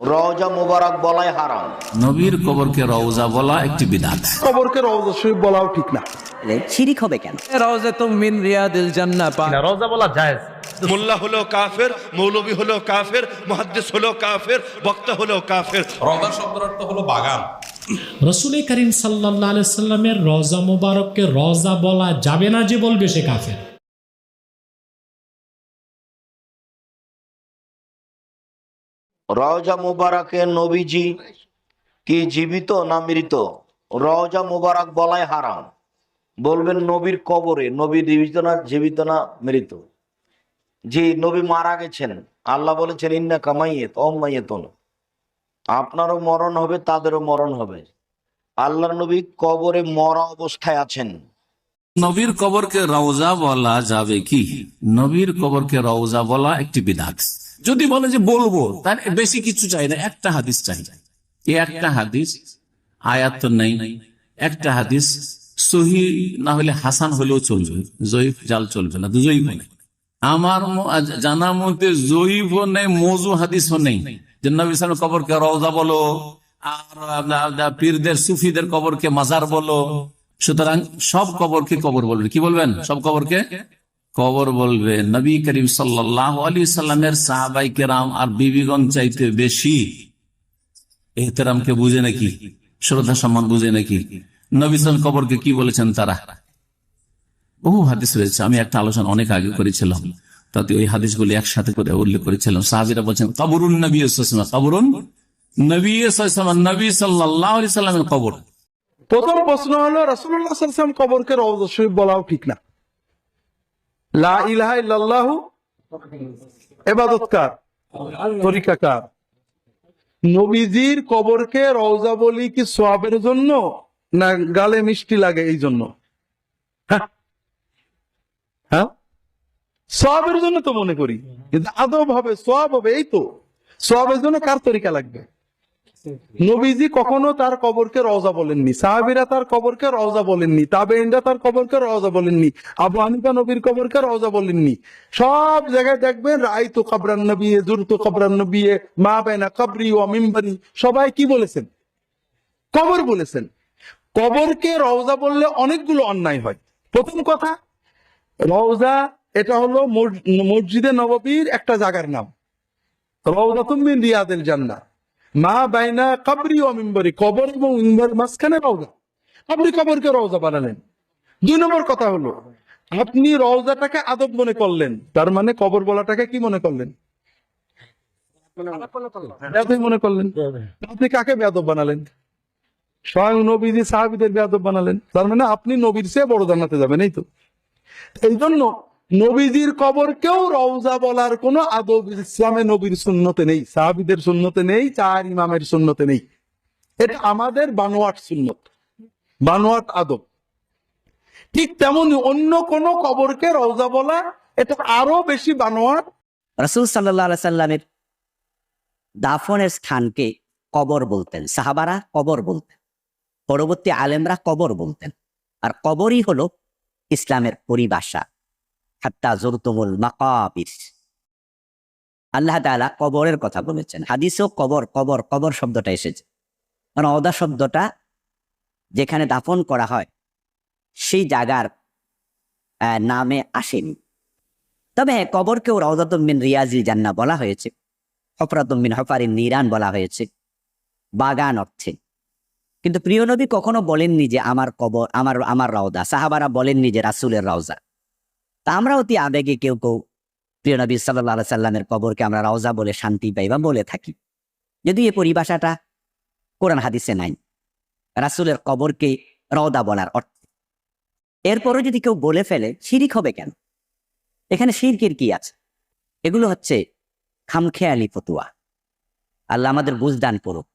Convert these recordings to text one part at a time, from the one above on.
রওজা মুবারক বলাই হারাম। নবীর কবরকে রওজা বলা একটি বিদাত কবরকে রওজা শরীফ বলাও ঠিক না। শিরিক হবে কেন? রওজাতুম মিন রিয়াদিল জান্নাহ পা মোল্লা হলো কাফের মৌলবী হলো কাফের মহাদ্দেশ হলো কাফের বক্তা হলো কাফের। রওজা শব্দের অর্থ হলো বাগান। রসুল করিম সাল্লাহ সাল্লামের রজা মোবারককে রজা বলা যাবে না যে বলবে সে কাফের। রওজা মুবারকে নবীজি কি জীবিত না মৃত? রওজা মুবারক বলাই হারাম। বলবেন নবীর কবরে, নবী জীবিত না জীবিত না, মৃত। জি নবী মারা গেছেন, আল্লাহ বলেছেন ইন্না কামাইয়ে অমাইয়েতন আপনারও মরণ হবে, তাদেরও মরণ হবে। আল্লাহ নবী কবরে মরা অবস্থায় আছেন। নবীর কবরকে রওজা বলা যাবে কি? নবীর কবরকে রওজা বলা একটি বিদাত যদি বলে যে বলব তার বেশি কিছু চাই না, একটা হাদিস চাই। এই একটা হাদিস আয়াত তো নেই, একটা হাদিস সহি না হলে হাসান হলেও চলবে, জয়ীফ জাল চলবে না দুজয়ী নেই আমার জানা মতে জয়ীফও নেই, মজু হাদিসও নেই। যে নবী কবরকে রওজা বলো, আর পীরদের, সুফিদের কবরকে মাজার বলো, সুতরাং সব কবরকে কবর বলবেন কি বলবেন? সব কবরকে? কবর বলবে, নবী করিম সাল্লাহ আলী সাল্লামের সাহাবাই কেরাম আর বিবিগণ চাইতে বেশি এহতেরামকে বুঝে নাকি? শ্রদ্ধা সম্মান বুঝে নাকি? নবী সালাম কবরকে কি বলেছেন তারা? বহু হাদিস রয়েছে, আমি একটা আলোচনা অনেক আগে করেছিলাম। তাতে ওই হাদিস হাদিসগুলি একসাথে করে উল্লেখ করেছিলাম। সাহাবিরা বলছেন, কবরুন নবী কবরুন নবী নবী সাল্লাহ কবর। প্রথম প্রশ্ন হলো রাসুল্লাহ কবরকে রওজা বলাও ঠিক না। লা ইলাহা এবাদতকার তরিকাকার। নবীজির কবরকে রওজা বলি কি সোয়াবের জন্য না গালে মিষ্টি লাগে এই জন্য? হ্যাঁ। হ্যাঁ? সোয়াবের জন্য তো মনে করি। আদব হবে, সোয়াব হবে, এই তো। সোয়াবের জন্য কার তরিকা লাগবে? নবীজি কখনো তার কবরকে রওজা বলেননি। সাহাবিরা তার কবরকে রওজা বলেননি। তাবেইনরা তার কবরকে রওজা বলেননি। আবু হানিফা নবীর কবরকে রওজা বলেননি। সব জায়গায় দেখবেন রাই তো কবরান নবী জুর তো কবরান নবী, মা বেনা কবরি ও মিম্বারি, সবাই কি বলেছেন? কবর বলেছেন। কবরকে রওজা বললে অনেকগুলো অন্যায় হয়। প্রথম কথা, রওজা এটা হলো মস- মসজিদে নববীর একটা জায়গার নাম। রওজা তুমি রিয়াদের জান্নাত মা বাইনা কাবরি ও মিম্বরি, কবর এবং মিম্বর মাঝখানে রওজা। আপনি কবরকে রওজা বানালেন। দুই নম্বর কথা হলো, আপনি রওজাটাকে আদব মনে করলেন। তার মানে কবর বলাটাকে কি মনে করলেন? মনে করলেন। আপনি কাকে বেয়াদব বানালেন? স্বয়ং নবীজি সাহাবিদের বেয়াদব বানালেন। তার মানে আপনি নবীর চেয়ে বড় জানাতে যাবেন, এই তো। এই জন্য নবীজির কবরকেও রওজা বলার কোনো আদব ইসলামে নবীর শূন্যতে নেই, সাহাবিদের সুন্নতে নেই, চার ইমামের সুন্নতে নেই। এটা আমাদের বানোয়াট সুন্নত, বানোয়াট আদব। ঠিক তেমনি অন্য কোন কবরকে রওজা বলা, এটা আরও বেশি বানোয়াট। রসুল সাল্লামের দাফনের স্থানকে কবর বলতেন, সাহাবারা কবর বলতেন, পরবর্তী আলেমরা কবর বলতেন। আর কবরই হলো ইসলামের পরিভাষা। হাত্তা জরতুমুল মাকাবির। আল্লাহ তাআলা কবরের কথা বলেছেন। হাদিসেও কবর কবর কবর শব্দটা এসেছে। মানে অদা শব্দটা যেখানে দাফন করা হয়, সেই জায়গার নামে আসেনি। তবে হ্যাঁ কবরকেও রওদাতুম রিয়াজিল জান্না বলা হয়েছে। হফরাতুম মিন হফারিন নিরান বলা হয়েছে। বাগান অর্থে। কিন্তু প্রিয় নবী কখনো বলেননি যে আমার কবর, আমার আমার রওদা সাহাবারা বলেননি যে রাসুলের রওজা। তা আমরা অতি আবেগে কেউ কেউ প্রিয় নবী সাল্লাহ সাল্লামের কবরকে আমরা রওজা বলে শান্তি পাই বা বলে থাকি। যদি এই পরিভাষাটা কোরআন হাদিসে নাই। রাসুলের কবরকে রওদা বলার অর্থ। এরপরও যদি কেউ বলে ফেলে, শিরিক হবে কেন? এখানে শিরকের কি আছে? এগুলো হচ্ছে খামখেয়ালি ফতুয়া। আল্লাহ আমাদের বুঝদান করুক।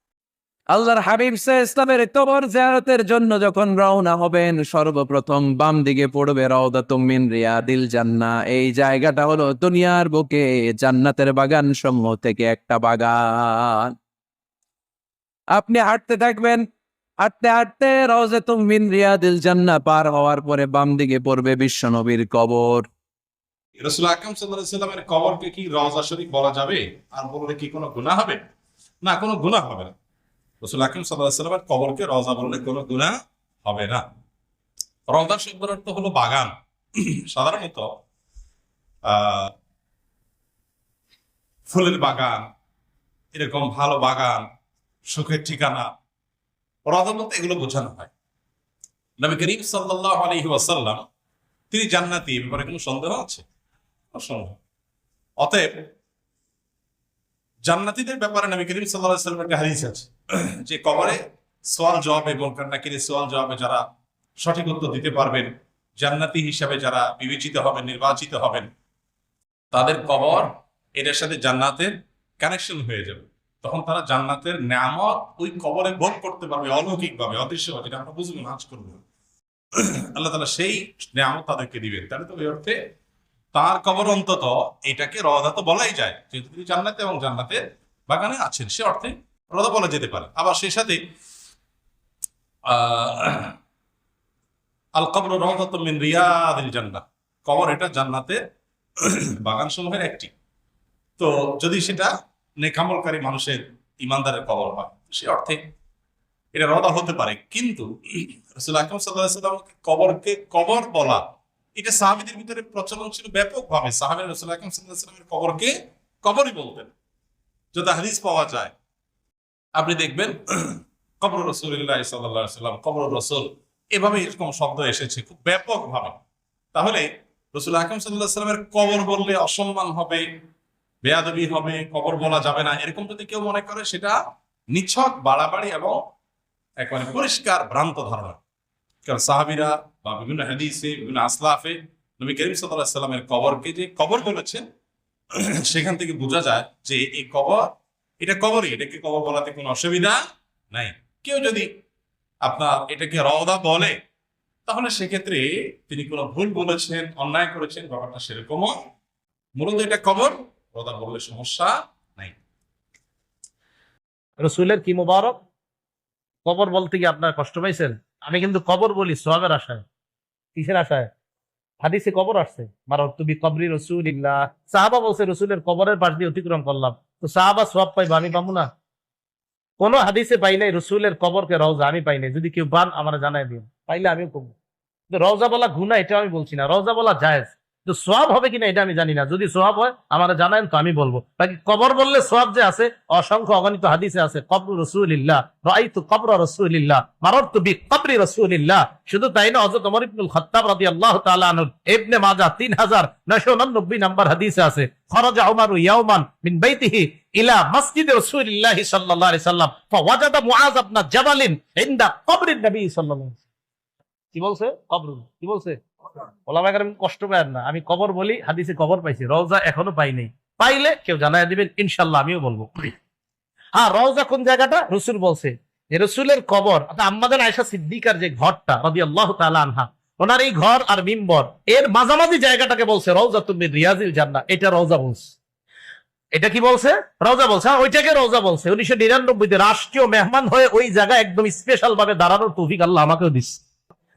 আল্লাহর হাবিব সে ইসলামের কবর জিয়ারতের জন্য যখন রওনা হবেন, সর্বপ্রথম বাম দিকে পড়বে রওদাতুম মিন রিয়াদিল জান্নাহ। এই জায়গাটা হলো দুনিয়ার বুকে, জান্নাতের বাগান সমূহ থেকে একটা বাগান। আপনি হাঁটতে থাকবেন, হাঁটতে হাঁটতে রওজাতুম মিন রিয়াদিল জান্নাহ পার হওয়ার পরে বাম দিকে পড়বে বিশ্বনবীর কবর। রসুল আকরম সাল্লাহ সাল্লামের কবরকে কি রওজা শরীফ বলা যাবে? আর বললে কি কোনো গুনাহ হবে? না, কোনো গুণা হবে না। রসুল হাকিম সাল্লাহ সাল্লামের কবরকে রওজা বললে কোনো গুণা হবে না। রওজা শব্দের অর্থ হলো বাগান। সাধারণত ফুলের বাগান, এরকম ভালো বাগান, সুখের ঠিকানা রওজা বলতে এগুলো বোঝানো হয়। নবী করিম সাল্লাল্লাহু আলাইহি ওয়াসাল্লাম, তিনি জান্নাতি, ব্যাপারে কোনো সন্দেহ আছে? অসন্দেহ অতএব জান্নাতীদের ব্যাপারে নবী করিম সাল্লাল্লাহু আলাইহি ওয়াসাল্লামের একটা হাদিস আছে, যে কবরে সোয়াল জবাবে বলকার নাকিরে সোয়াল জবাবে যারা সঠিক উত্তর দিতে পারবেন, জান্নাতি হিসাবে যারা বিবেচিত হবেন, নির্বাচিত হবেন, তাদের কবর এটার সাথে জান্নাতের কানেকশন হয়ে যাবে। তখন তারা জান্নাতের নামত ওই কবরে ভোগ করতে পারবে অলৌকিক ভাবে অদৃশ্য যেটা আমরা বুঝব নাচ করব আল্লাহ তালা সেই নামত তাদেরকে দিবেন। তাহলে তো ওই অর্থে তার কবর অন্তত এটাকে রদা তো বলাই যায়। যেহেতু তিনি জান্নাতে এবং জান্নাতের বাগানে আছেন, সে অর্থে রদা বলা যেতে পারে। আবার সেই সাথে আল কবর রহদত মিন রিয়াদিল জান্নাত কবর এটা জান্নাতের বাগান সমূহের একটি। তো যদি সেটা নেকামলকারী মানুষের ইমানদারের কবর হয়, সে অর্থে এটা রদা হতে পারে। কিন্তু রসুল আকরম সাল্লাহ সাল্লাম কবরকে কবর বলা এটা সাহাবিদের ভিতরে প্রচলন ছিল ব্যাপকভাবে। সাহাবের রসুল আকরম কবরকে কবরই বলতেন যদি হাদিস পাওয়া যায়। আপনি দেখবেন, কবর রসুল্লাহ সাল্লাহ সাল্লাম কবর রসুল এভাবে এরকম শব্দ এসেছে খুব ব্যাপকভাবে। তাহলে রসুল হাকিম সাল্লাহ সাল্লামের কবর বললে অসম্মান হবে, বেয়াদবি হবে, কবর বলা যাবে না, এরকম যদি কেউ মনে করে, সেটা নিছক, বাড়াবাড়ি এবং একেবারে পরিষ্কার, ভ্রান্ত ধারণা। কারণ সাহাবিরা বা বিভিন্ন হাদিসে, বিভিন্ন আসলাফে নবী করিম সাল্লামের কবরকে যে কবর বলেছেন, সেখান থেকে বোঝা যায় যে এই কবর, এটা কবরই, এটাকে কবর বলাতে কোনো অসুবিধা নাই। কেউ যদি আপনার এটাকে রওদা বলে, তাহলে সেক্ষেত্রে তিনি কোনো ভুল বলেছেন, অন্যায় করেছেন, ব্যাপারটা সেরকমও মূলত এটা কবর, রওদা বললে সমস্যা নাই। রসুলের কি মোবারক? কবর বলতে কি আপনার কষ্ট পাইছেন? আমি কিন্তু কবর বলি সোহাবের আশায়। কিসের আশায়? হাদিসে কবর আসছে। মারক তুমি কবরি রসুল ইল্লাহ সাহাবা বলছে, রসুলের কবরের পাশ দিয়ে অতিক্রম করলাম। তো সাহাবা সব পাইবো, আমি পাবো না? কোন হাদিসে পাই নাই, রসুলের কবরকে রওজা আমি পাই নাই। যদি কেউ বান আমার জানাই দিন পাইলে আমিও করব। রওজা বলা ঘুনা এটা আমি বলছি না। রওজা বলা জায়েজ। তো সোয়াব হবে কিনা এটা আমি জানি না। যদি সোয়াব হয়, আমার জানান তো আমি বলব। বাকি কবর বললে সোয়াব যে আছে, অসংখ্য অগণিত হাদিসে আছে, কবর রসুলিল্লাহ রাইতু কবর রসুলিল্লাহ, মাররতু বি কবরি রসুলিল্লাহ। শুধু তাই না, হযরত ওমর ইবনুল খাত্তাব রাদিয়াল্লাহু তাআলা আনহু, ইবনে মাজাহ 3999 নম্বর হাদিসে আছে, খরাজা উমর ইয়াওমান মিন বাইতিহি ইলা মসজিদ রাসূলিল্লাহ সাল্লাল্লাহু আলাইহি সাল্লাম, ফাওয়াজাদা মুআজ ইবনে জাবালিন ইনদা কবরিন নবী সাল্লাল্লাহু আলাইহি কি বলছে? কবর কি বলছে? ওলামা কষ্ট পায় না। আমি কবর বলি, হাদিসে কবর পাইছি, রওজা এখনও পাই নাই। পাইলে কেউ জানাই দিবেন ইনশাল্লাহ আমিও বলব। হ্যাঁ রওজা কোন জায়গাটা? রসুল বলছে রসুলের কবর আয়সা সিদ্দিকার যে ঘরটা রবি আল্লাহ আনহা, ওনার এই ঘর আর মিম্বর, এর মাঝামাঝি জায়গাটাকে বলছে রওজা তুমি রিয়াজিল জান্না এটা রওজা বলছে। এটা কি বলছে? রওজা বলছে। হ্যাঁ ওইটাকে রওজা বলছে। উনিশশো নিরানব্বইতে রাষ্ট্রীয় মেহমান হয়ে ওই জায়গায় একদম স্পেশাল ভাবে দাঁড়ানোর তৌফিক আল্লাহ আমাকেও দিচ্ছে।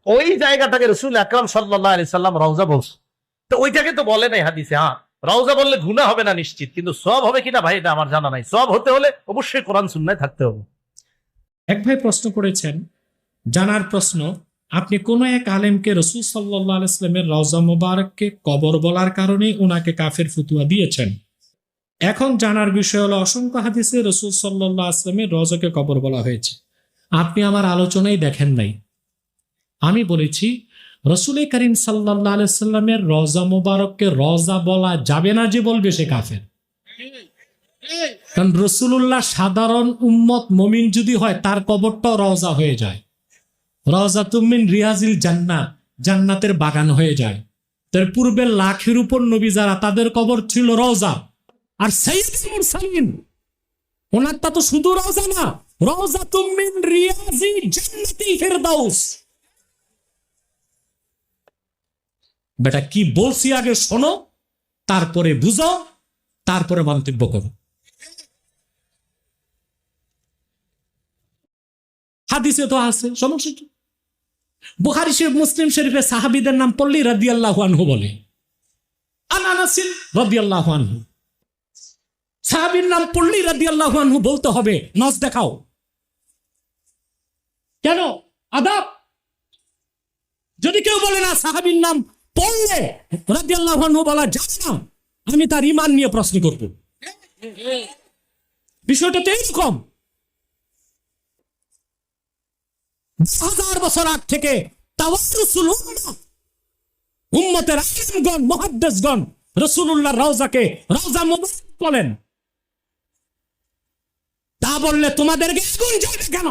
ওই জায়গাটাকে রসুল আকরাম সাল্লাহ আলি সাল্লাম রওজা বলছে। তো ওইটাকে তো বলে নাই হাদিসে হ্যাঁ রওজা বললে গুণা হবে না নিশ্চিত, কিন্তু সব হবে কিনা ভাই এটা আমার জানা নাই। সব হতে হলে অবশ্যই কোরআন সুন্নায় থাকতে হবে। এক ভাই প্রশ্ন করেছেন, জানার প্রশ্ন, আপনি কোন এক আলেমকে রসুল সাল্লাহ আলাইস্লামের রওজা মোবারককে কবর বলার কারণে ওনাকে কাফের ফুতুয়া দিয়েছেন। এখন জানার বিষয় হলো, অসংখ্য হাদিসে রসুল সাল্লাহ আসলামের রওজাকে কবর বলা হয়েছে। আপনি আমার আলোচনায় দেখেন নাই। আমি বলেছি রসুল করিম সাল্লাহ আলাইস্লামের রওজা মোবারককে রওজা বলা যাবে না যে বলবে সে কাফের। কারণ রসুল্লাহ সাধারণ উম্মত মমিন যদি হয়, তার কবরটাও রওজা হয়ে যায়। রওজা তুমিন রিয়াজিল জান্না জান্নাতের বাগান হয়ে যায়। তার পূর্বে লাখের উপর নবী যারা, তাদের কবর ছিল রওজা আর মুরসালিন ওনারটা তো শুধু রওজা না রওজা তুমিন রিয়াজি জান্নাতি ফেরদাউস। বেটা কি বলছি আগে শোনো, তারপরে বুঝো তারপরে মন্তব্য করো। হাদিসে তো আছে সমস্যা কি বুখারি শরীফ, মুসলিম শরীফে সাহাবিদের নাম পল্লী রাদি আনহু বলে। আনানাসিন সাহাবীর নাম রাদি বলতে হবে, নজ দেখাও। কেন? আদাব? যদি কেউ বলে না সাহাবীর নাম পড়লে বলা যাবে না, আমি তার ইমান নিয়ে প্রশ্ন করব। বিষয়টা তো এরকম হাজার বছর আগ থেকে উম্মতের মহাদ্দেশগণ রসুল্লাহ রওজাকে রওজা মুবারক বলেন। তা বললে তোমাদেরকে কেন?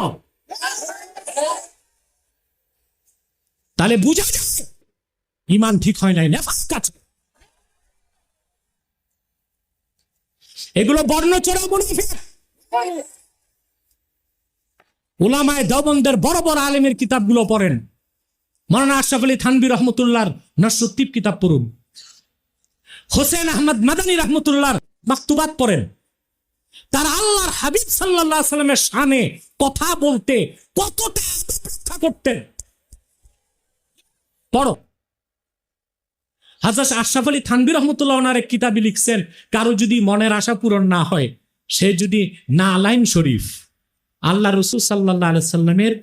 তাহলে বুঝা যায় ইমান ঠিক হয় নাই নেফাস কাছে এগুলো বর্ণচোরা মুনাফিক। ওলামায় দবন্দের বড় বড় আলেমের কিতাবগুলো পড়েন। মরানা আশরাফ আলী থানবি রহমতুল্লাহর নসুদ্দীপ কিতাব পড়ুন। হোসেন আহমদ মাদানী রহমতুল্লাহর মাকতুবাত পড়েন। তার আল্লাহর হাবিব সাল্লাহ সাল্লামের শানে কথা বলতে কতটা করতেন। পড়ো। হাজার আশরাফ আলী থানবি রহমতুল্লাহ ওনার এক কিতাবি লিখছেন কারও যদি মনের আশা পূরণ না হয় সে যদি না আলাইন শরীফ। আল্লাহ রসুল সাল্লাহ সাল্লামের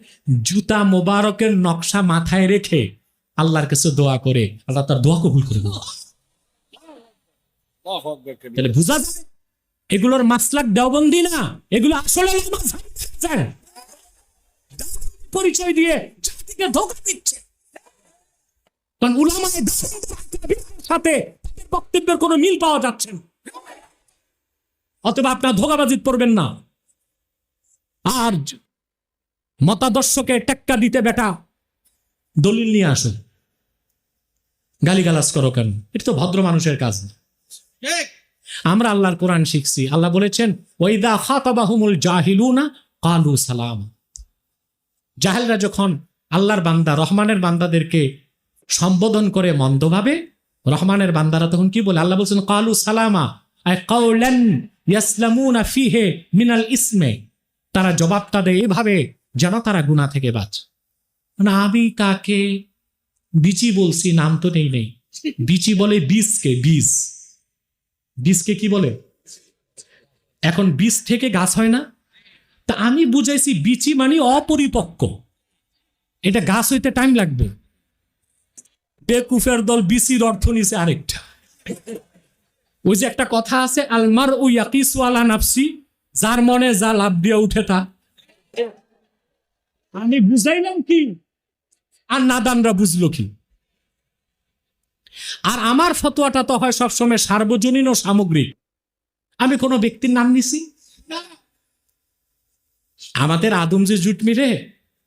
জুতা মোবারকের নকশা মাথায় রেখে আল্লাহর কাছে দোয়া করে আল্লাহ তার দোয়া কবুল করে দেবো তাহলে বুঝা এগুলোর মাসলাক দেওবন্দি না এগুলো আসলে পরিচয় দিয়ে জাতিকে ধোকা দিচ্ছে। কারণ উলামায়ে সাথে বক্তব্যের কোনো মিল পাওয়া যাচ্ছে না। অতএব আপনার ধোকাবাজিত পড়বেন না। আর মতাদর্শকে টেক্কা দিতে বেটা দলিল নিয়ে গালিগালাজ করো কেন? এটা তো ভদ্র মানুষের কাজ। না আমরা আল্লাহর কোরআন শিখছি। আল্লাহ বলেছেন ওইদা খাতাবাহুমুল জাহিলুনা কালু সালাম। জাহেলরা যখন আল্লাহর বান্দা রহমানের বান্দাদেরকে সম্বোধন করে মন্দভাবে রহমানের বান্দারা তখন কি বলে? আল্লাহ বলছেন, কালু সালামা ফিহে মিনাল ইসমে। তারা জবাবটা দেয়, এভাবে যেন তারা গুণা থেকে বাঁচ। মানে আমি কাকে বিচি বলছি নাম তো নেই নেই। বিচি বলে বীজকে, বীজ। বীজকে কি বলে? এখন বীজ থেকে গাছ হয় না? তা আমি বুঝাইছি, বিচি মানে অপরিপক্ক। এটা গাছ হইতে টাইম লাগবে। বেকুফের দল বিচির অর্থ নিছে আরেকটা। ওই যে একটা কথা আছে আলমার ও ইয়াকিসু আলা নাফসি, যার মনে যা লাভ দিয়ে উঠে তা। আমি বুঝাইলাম কি? আর নাদানরা বুঝলো কি? আর আমার ফতোয়াটা তো হয় সবসময় সার্বজনীন ও সামগ্রিক। আমি কোনো ব্যক্তির নাম নিছি? আমাদের আদম যে জুট মিলে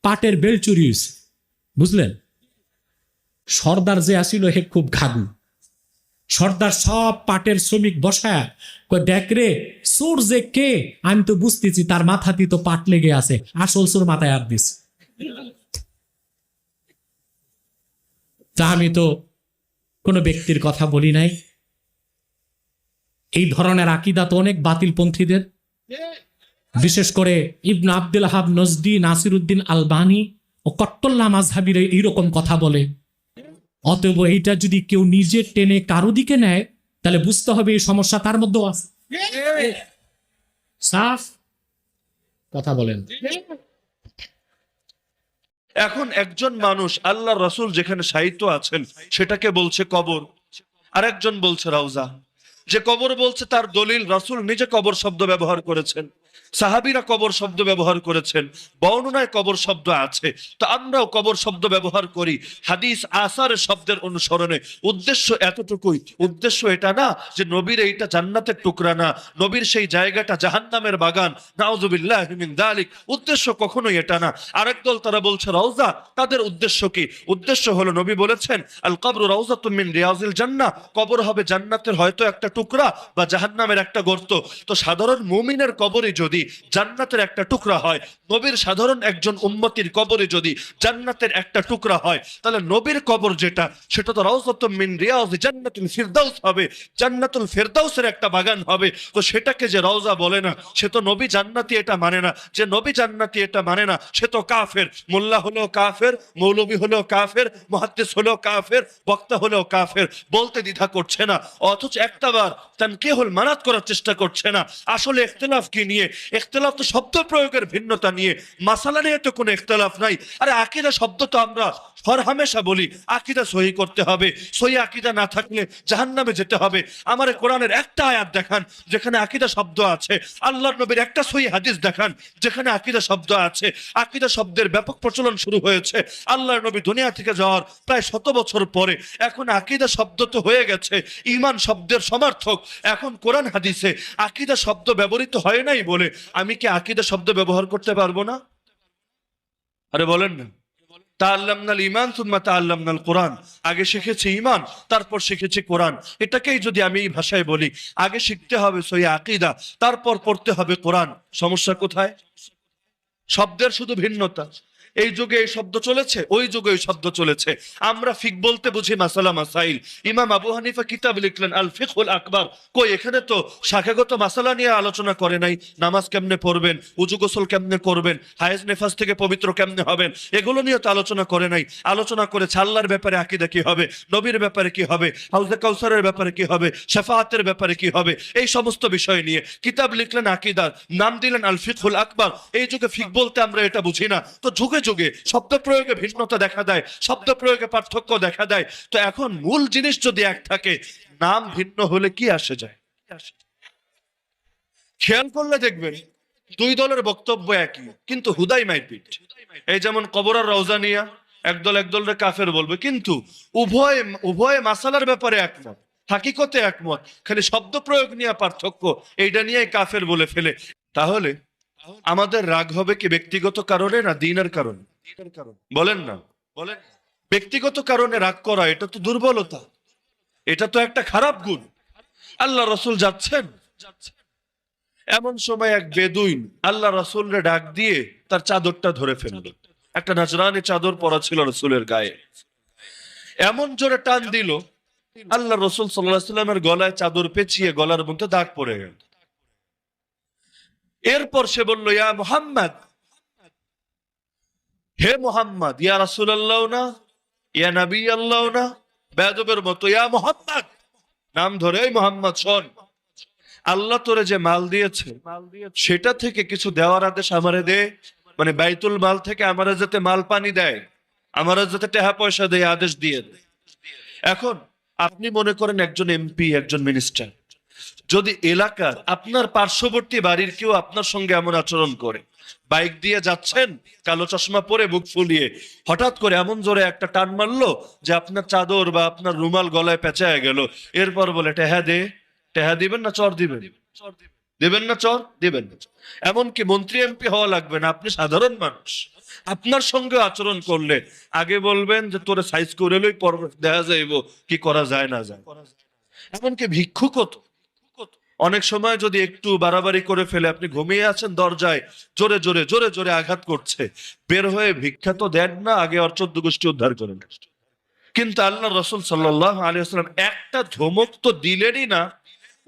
পাটের বেল চুরি হয়েছে বুঝলেন? সর্দার যে আসিল হে খুব ঘাগু। সর্দার সব পাটের শ্রমিক বসায় দেখ রে সোর যে কে? আমি তো বুঝতেছি, তার মাথাতে তো পাট লেগে আছে। আসল সোর মাথায় আর দিস। তা আমি তো কোনো ব্যক্তির কথা বলি নাই। এই ধরনের আকিদা তো অনেক বাতিলপন্থীদের। বিশেষ করে ইবন আব্দুল হাব নজদি নাসির উদ্দিন আলবানি ও কট্টল্লা মাঝহাবির এইরকম কথা বলে। অতএব এইটা যদি কেউ নিজে টেনে কারও দিকে নেয়, তাহলে বুঝতে হবে এই সমস্যা তার মধ্যেও আছে। সাফ, কথা বলেন। এখন একজন মানুষ আল্লাহ রসুল যেখানে সাহিত্য আছেন, সেটাকে বলছে কবর। আরেকজন বলছে রাউজা যে কবর বলছে তার দলিল রাসূল নিজে কবর শব্দ ব্যবহার করেছেন। সাহাবিরা কবর শব্দ ব্যবহার করেছেন, বর্ণনায় কবর শব্দ আছে। তো আমরাও কবর শব্দ ব্যবহার করি। হাদিস আসার শব্দের অনুসরণে। উদ্দেশ্য এতটুকুই। উদ্দেশ্য এটা না যে নবীর এইটা জান্নাতের টুকরা না। নবীর সেই জায়গাটা জাহান্নামের বাগান। নাউজুবিল্লাহ দালিক। উদ্দেশ্য কখনোই এটা না। আরেক দল তারা বলছে, রওজা তাদের উদ্দেশ্য কি? উদ্দেশ্য হলো নবী বলেছেন, আল কবর রওজাতুম মিন রিয়াজিল জান্নাহ কবর হবে জান্নাতের হয়তো একটা টুকরা বা জাহান্নামের একটা গর্ত। তো সাধারণ মুমিনের কবরে যদি যদি জান্নাতের একটা টুকরা হয়, নবীর সাধারণ একজন উম্মতির কবরে যদি জান্নাতের একটা টুকরা হয়, তাহলে নবীর কবর যেটা, সেটা তো রাউজাতুম মিন রিয়াজ জান্নাতুল ফিরদাউস হবে, জান্নাতুল ফিরদাউসের একটা বাগান হবে। তো সেটাকে যে রওজা বলে না, সে তো নবী জান্নাতি এটা মানে না। যে নবী জান্নাতি এটা মানে না, সে তো কাফের। মোল্লা হলেও কাফের, মৌলবী হলেও কাফের মহাদ্দেশ হলেও কাফের, বক্তা হলেও কাফের। বলতে দ্বিধা করছে না। অথচ একটাবার হল মানাত করার চেষ্টা করছে না। আসলে ইখতলাফ কি নিয়ে? ইখতলাফ তো শব্দ প্রয়োগের ভিন্নতা নিয়ে, মাসালা নিয়ে তো কোনো ইখতলাফ নাই। আরে আকিদা, শব্দ তো আমরা হর হামেশা বলি, আকিদা সহি করতে হবে, সহি আকিদা না থাকলে জাহান্নামে যেতে হবে। আমার কোরআনের একটা আয়াত দেখান, যেখানে আকিদা শব্দ আছে। আল্লাহর নবীর একটা সহি হাদিস দেখান, যেখানে আকিদা শব্দ আছে। আকিদা শব্দের ব্যাপক প্রচলন শুরু হয়েছে আল্লাহর নবী দুনিয়া থেকে যাওয়ার প্রায় শত বছর পরে। এখন আকিদা শব্দ তো হয়ে গেছে ইমান শব্দের সমর্থক। এখন কোরআন হাদিসে আকিদা শব্দ ব্যবহৃত হয় নাই বলে আমি কি আকিদা শব্দ ব্যবহার করতে পারব না? আরে বলেন না। তাল্লামনাল ইমান তুম্মা তাল্লামনাল কোরআন আগে শিখেছি ইমান তারপর শিখেছি কোরআন। এটাকেই যদি আমি এই ভাষায় বলি, আগে শিখতে হবে সই আকিদা, তারপর পড়তে হবে কোরআন। সমস্যা কোথায়? শব্দের শুধু ভিন্নতা। এই যুগে এই শব্দ চলেছে, ওই যুগে ওই শব্দ চলেছে। আমরা ফিক বলতে বুঝি মাসালা মাসাইল। ইমাম আবু হানিফা কিতাব লিখলেন, আল ফিকুল আকবর। কই, এখানে তো শাখাগত মাসালা নিয়ে আলোচনা করে নাই, নামাজ কেমনে পড়বেন, উজু গোসল কেমনে করবেন, হায়েজ নেফাস থেকে পবিত্র কেমনে হবেন, এগুলো নিয়ে তো আলোচনা করে নাই। আলোচনা করে আল্লাহর ব্যাপারে আকিদা কি হবে, নবীর ব্যাপারে কি হবে, হাউজে কাউসারের ব্যাপারে কি হবে শেফাহাতের ব্যাপারে কি হবে, এই সমস্ত বিষয় নিয়ে কিতাব লিখলেন আকিদার নাম দিলেন আল ফিকুল আকবর। এই যুগে ফিক বলতে আমরা এটা বুঝি না। তো যুগে যুগে শব্দ প্রয়োগে ভিন্নতা দেখা দেয় শব্দ প্রয়োগে পার্থক্য দেখা দেয়। তো এখন মূল জিনিস যদি এক থাকে, নাম ভিন্ন হলে কি আসে যায়? খেয়াল করলে দেখবেন, দুই দলের বক্তব্য একই, কিন্তু হুদাই মাইপিট এই যেমন কবরার রওজা নিয়া, একদল একদলের কাফের বলবে, কিন্তু উভয় উভয় মাসালার ব্যাপারে একমত, হাকিকতে একমত, খালি শব্দ প্রয়োগ নিয়ে পার্থক্য, এইটা নিয়ে কাফের বলে ফেলে। তাহলে আমাদের রাগ হবে কি ব্যক্তিগত কারণে না দিনের কারণে? বলেন না। বলেন ব্যক্তিগত কারণে রাগ করা এটা তো দুর্বলতা। এটা তো একটা খারাপ গুণ। আল্লাহ রসুল যাচ্ছেন। এমন সময় এক বেদুইন আল্লাহ রসুলরে ডাক দিয়ে তার চাদরটা ধরে ফেলল। একটা নাজরানি চাদর পরা ছিল রসুলের গায়ে। এমন জোরে টান দিল আল্লাহ রসুল সাল্লাহ সাল্লামের গলায় চাদর পেঁচিয়ে গলার মধ্যে দাগ পড়ে গেল। এরপর সে বলল, ইয়া মোহাম্মদ। হে মোহাম্মদ, ইয়া রাসুল আল্লাহ না, ইয়া নবী আল্লাহ না বেদবের মতো, ইয়া মোহাম্মদ। নাম ধরে, "এই মোহাম্মদ, শোন, আল্লাহ তোরে যে মাল দিয়েছে, সেটা থেকে কিছু দেওয়ার আদেশ আমারে দে। মানে বাইতুল মাল থেকে আমারা যাতে মাল পানি দেয়, আমারা যাতে টাকা পয়সা দেয় আদেশ দেয় এখন আপনি মনে করেন একজন এমপি, একজন মিনিস্টার। যদি এলাকার আপনার পার্শ্ববর্তী বাড়ির কেউ আপনার সঙ্গে এমন আচরণ করে, বাইক দিয়ে যাচ্ছেন, কালো চশমা পরে বুক ফুলিয়ে, হঠাৎ করে এমন জোরে একটা টান মারলো যে আপনার চাদর বা আপনার রুমাল গলায় পেঁচায় গেল। এরপর বলে, টেহা দে। টেহা দিবেন না, চর দিবেন? দিবেন না, চর? দিবেন না, চর। এমনকি মন্ত্রী এমপি হওয়া লাগবে না, আপনি সাধারণ মানুষ। আপনার সঙ্গে আচরণ করলে, আগে বলবেন যে, তোরে সাইজ করে লই, পর দেখা যাইব কি করা যায়, না যায়। এমনকি ভিক্ষুকও তো। অনেক সময় যদি একটু বাড়াবাড়ি করে ফেলে আপনি ঘুমিয়ে আছেন, দরজায় জোরে জোরে জোরে জোরে আঘাত করছে, বের হয়ে ভিক্ষা তো দেন না, আগে ওর গোষ্ঠী উদ্ধার করেন। কিন্তু আল্লাহ রসুল সাল্লাহ আলী আসসালাম একটা ধমক তো দিলেনই না,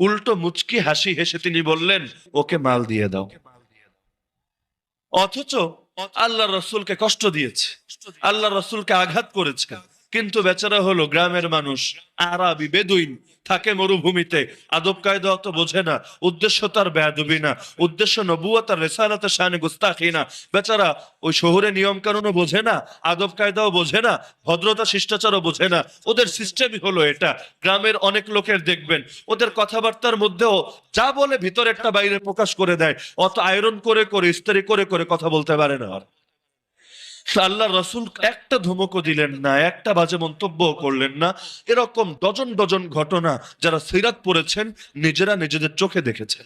উল্টো মুচকি হাসি হেসে তিনি বললেন, ওকে মাল দিয়ে দাও। অথচ আল্লাহ রসুলকে কষ্ট দিয়েছে আল্লাহ রসুলকে আঘাত করেছে। কিন্তু বেচারা হলো গ্রামের মানুষ, আরবি বেদুইন, থাকে মরুভূমিতে। আদব কায়দা অত বোঝে না, উদ্দেশ্য তার বেয়াদবি না, উদ্দেশ্য নবুয়া তার রেসালাতে গুস্তাখি না। বেচারা ওই শহরে নিয়ম কানুনও বোঝে না, আদব কায়দাও বোঝে না, ভদ্রতা, শিষ্টাচারও বোঝে না। ওদের সিস্টেমই হলো এটা। গ্রামের অনেক লোকের দেখবেন, ওদের কথাবার্তার মধ্যেও যা বলে ভিতরে একটা বাইরে প্রকাশ করে দেয়। অত আয়রন করে করে, ইস্তারি করে করে কথা বলতে পারে না আল্লাহ রসুল একটা ধমকও দিলেন না, একটা বাজে মন্তব্য করলেন না। এরকম ডজন ডজন ঘটনা যারা সিরাত পড়েছেন, নিজেরা নিজেদের চোখে দেখেছেন।